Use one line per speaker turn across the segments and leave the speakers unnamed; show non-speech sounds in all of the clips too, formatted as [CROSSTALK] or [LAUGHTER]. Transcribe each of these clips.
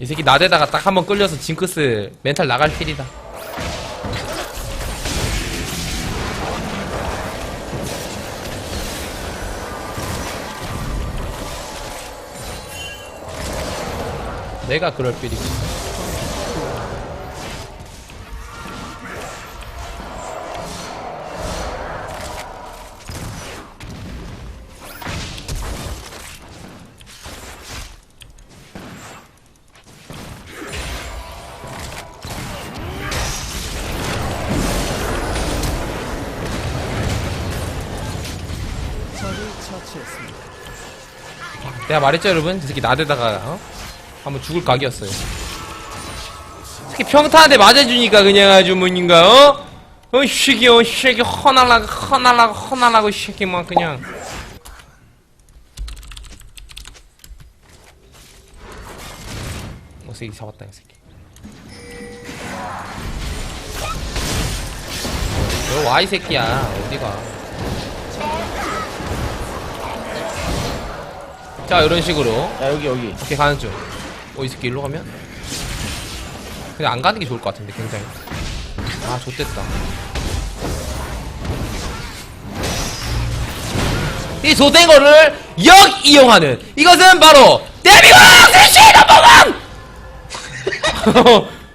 이 새끼 나대다가 딱 한 번 끌려서 징크스 멘탈 나갈 필이다. 내가 그럴 필이지. 내가 말했죠 여러분? 이 새끼 나대다가 어? 한번 죽을 각이었어요. 특히 평타한테 맞아주니까 그냥 아주 뭐인가 어? 어 쉐기 어 쉐기 허날라고 허날라고 허날라고 쉐기 막 그냥. 어 새끼 잡았다 이 새끼. 너 와이 새끼야 어디가 자 이런 식으로
야 여기 여기
이렇게 가는 중. 어, 이 새끼 일로 가면? 그냥 안 가는 게 좋을 것 같은데, 굉장히. 아, 좋됐다. 이 좋된 거를 역 이용하는 이것은 바로 대한민국 대시 넘버원!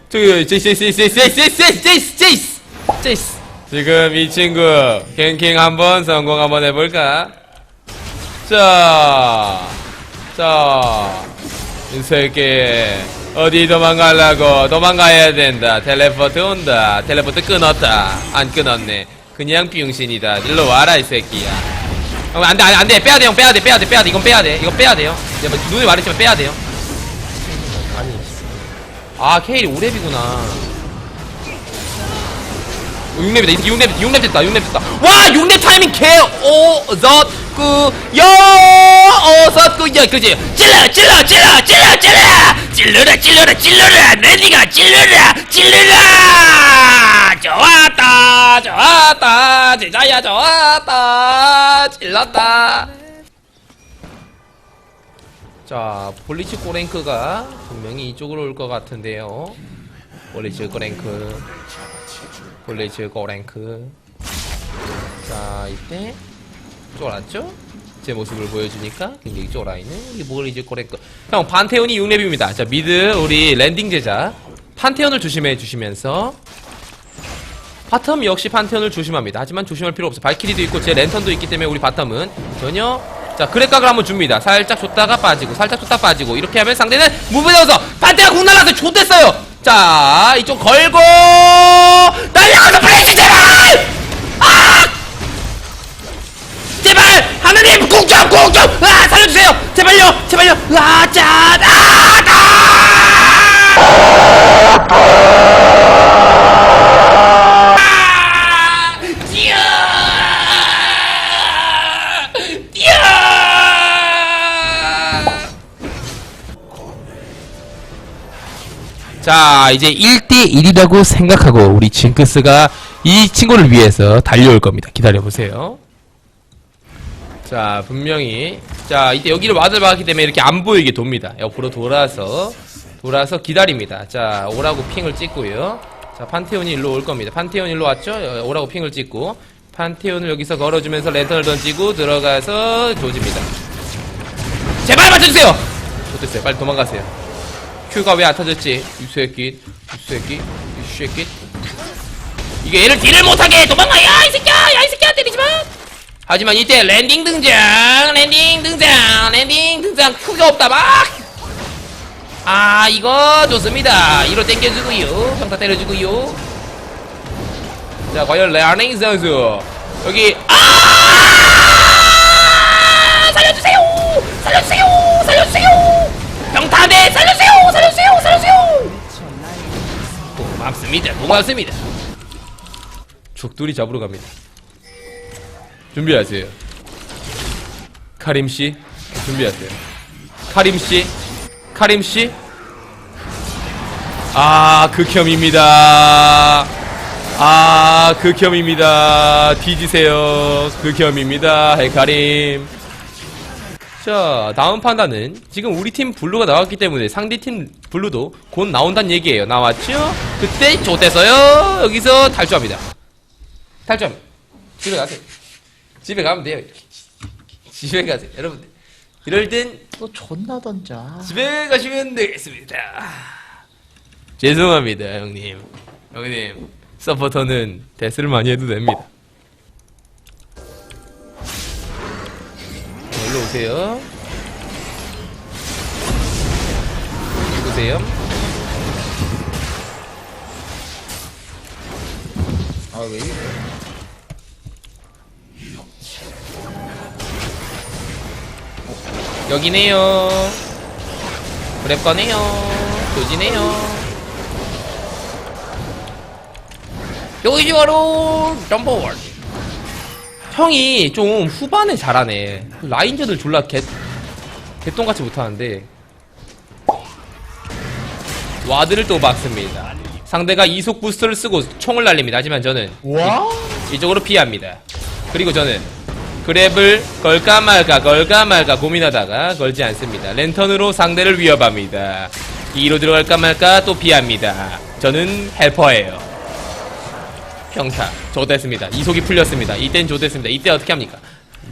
저기 제이스 제이스 제이스 제이스 제이스 제이스 제이스 제이스 지금 이 친구 갱킹 한번 성공 한번 해볼까? 자, 자, 이 새끼 어디 도망가려고 도망가야 된다. 텔레포트 온다. 텔레포트 끊었다. 안 끊었네. 그냥 병신이다. 일로 와라 이 새끼야. 어, 안돼 안돼 안돼 빼야 돼 형 빼야 돼 빼야 돼 빼야 돼 이건 빼야 돼 이건 빼야 돼요. 내가 뭐 눈이 말했지만 빼야 돼요. 아니, 아 케일이 오랩이구나. 6렙이다. 6렙, 6렙 됐다. 6렙 됐다. 와! 6렙 타이밍 개! 오, 젖, 그, 여, 어, 젖, 그, 여, 그지? 찔러, 찔러, 찔러, 찔러, 찔러! 찔러라, 찔러라, 찔러라! 레디가 찔러라, 찔러라! 좋았다, 좋았다, 제자야, 좋았다, 찔렀다. 자, 볼리치 꼬랭크가 분명히 이쪽으로 올 것 같은데요. 볼리치 꼬랭크. 볼리츠 고랭크 자 이때 쫄았죠? 제 모습을 보여주니까 굉장히 쫄아있는 우리 볼리츠 고랭크 형 판테온이 6렙입니다. 자 미드 우리 랜딩 제자. 판테온을 조심해 주시면서. 바텀 역시 판테온을 조심합니다. 하지만 조심할 필요 없어 발키리도 있고 제 랜턴도 있기 때문에 우리 바텀은 전혀. 자 그랩각을 한번 줍니다. 살짝 줬다가 빠지고 살짝 줬다 빠지고 이렇게 하면 상대는 무브 넣어서 판테가 공 날라서 좆됐어요. 자 이쪽 걸고 날려가서 플래시 제 공점 공점 아 살려주세요! 제발요 제발요! 아짠 아 뛰어 자 이제 1대1이라고 생각하고 우리 징크스가 이 친구를 위해서 달려올 겁니다. 기다려보세요 자 분명히 자 이때 여기를 와드 박았기 때문에 이렇게 안 보이게 돕니다 옆으로 돌아서 돌아서 기다립니다 자 오라고 핑을 찍고요 자 판테온이 일로 올 겁니다 판테온 일로 왔죠 어, 오라고 핑을 찍고 판테온을 여기서 걸어주면서 랜턴을 던지고 들어가서 조집니다 제발 맞춰주세요 좋됐어요 빨리 도망가세요 큐가 왜 안 터졌지? 이 새끼, 이 새끼, 이 새끼. 이게 얘를 딜을 못하게 도망가! 야, 이 새끼야! 야, 이 새끼야! 때리지 마! 하지만 이때 랜딩 등장! 랜딩 등장! 랜딩 등장! 크가 없다, 막! 아, 이거 좋습니다. 이로 땡겨주고요. 평타 때려주고요. 자, 과연 랜딩 선수. 여기, 아! 살려주세요! 살려주세요! 살려주세요! 병타대 살려주세요! 살려주세요! 살려주세요! 고맙습니다. 고맙습니다. 죽돌이 잡으러 갑니다. 준비하세요. 카림 씨, 준비하세요. 카림 씨, 카림 씨. 아, 극혐입니다. 아, 극혐입니다. 뒤지세요. 극혐입니다. 헤카림. 자, 다음 판단은 지금 우리 팀 블루가 나왔기 때문에 상대 팀 블루도 곧 나온다는 얘기예요. 나왔죠? 그때 좋댔어요. 여기서 탈주합니다. 탈주합니다. 가세요. 집에 가면 돼요. 이렇게. 집에 가세요. 여러분들. 이럴 땐
또 존나 던져.
집에 가시면 되겠습니다. 죄송합니다, 형님. 형님, 서포터는 데스를 많이 해도 됩니다. 자, 일로 오세요. 보세요.
아, 왜 이래?
여기네요. 그랩 거네요. 조지네요. 여기 바로 넘버원. 형이 좀 후반에 잘하네. 라인저들 졸라 개 개똥같이 못하는데 와드를 또 막습니다. 상대가 이속 부스터를 쓰고 총을 날립니다. 하지만 저는
와?
이쪽으로 피합니다. 그리고 저는 그랩을 걸까 말까 걸까 말까 고민하다가 걸지 않습니다. 랜턴으로 상대를 위협합니다. 2로 들어갈까 말까 또 피합니다. 저는 헬퍼예요. 평타 조됐습니다. 이속이 풀렸습니다. 이땐 조됐습니다. 이때 어떻게 합니까?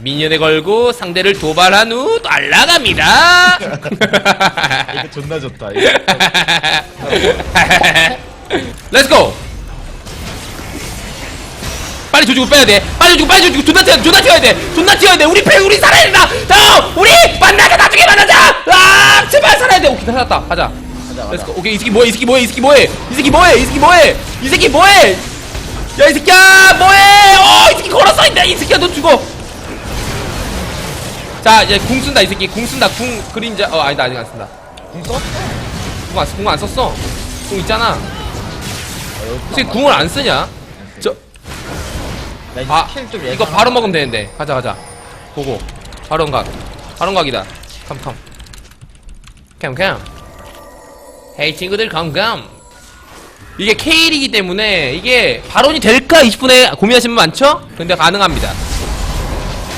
미니언에 걸고 상대를 도발한 후 날라갑니다. [LAUGHS]
이거 존나 좋다. 이거. [LAUGHS]
렛츠고! 빨리 조지고 빼야 돼. 빨리 조지고 존나 튀어 존나 튀어야 돼. 존나 튀어야 돼. 우리 패 우리 살아야 된다. 자, 우리 만나자 나중에 만나자. 아, 제발 살아야 돼. 오케이 다 살았다. 가자.
가자.
렛츠고. 오케이 이 새끼 뭐해? 이 새끼 뭐해? 이 새끼 뭐해? 이 새끼 뭐해? 이 새끼 뭐해? 이 새끼 뭐해? 야 이 새끼야 뭐해? 어, 이 새끼 걸었어. 이 새끼야 너 죽어. 자 이제 궁 쓴다 이 새끼 궁 쓴다 궁 그림자 어 아니다 아직 안 쓴다
궁 썼어?
궁 안, 궁안 썼어 궁 있잖아
아,
혹시 궁을 안 쓰냐?
저나 이제
아,
스킬 좀
이거 바로 먹으면 되는데. 가자, 가자. 보고. 바론각. 바론각이다. 컴 컴. 컴 컴. 헤이, 친구들, 컴 컴. 이게 K리기 때문에 이게 바론이 될까 20분에 고민하시는 분 많죠? 근데 가능합니다.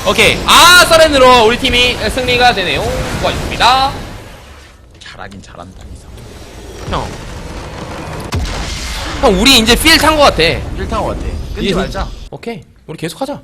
오케이. 아, 서렌으로 우리 팀이 승리가 되네요. 수고하셨습니다.
잘하긴 잘한다. 이상.
형. 형, 우리 이제 필탄것 같아.
같아. 끊지 말자.
오케이. 우리 계속 하자.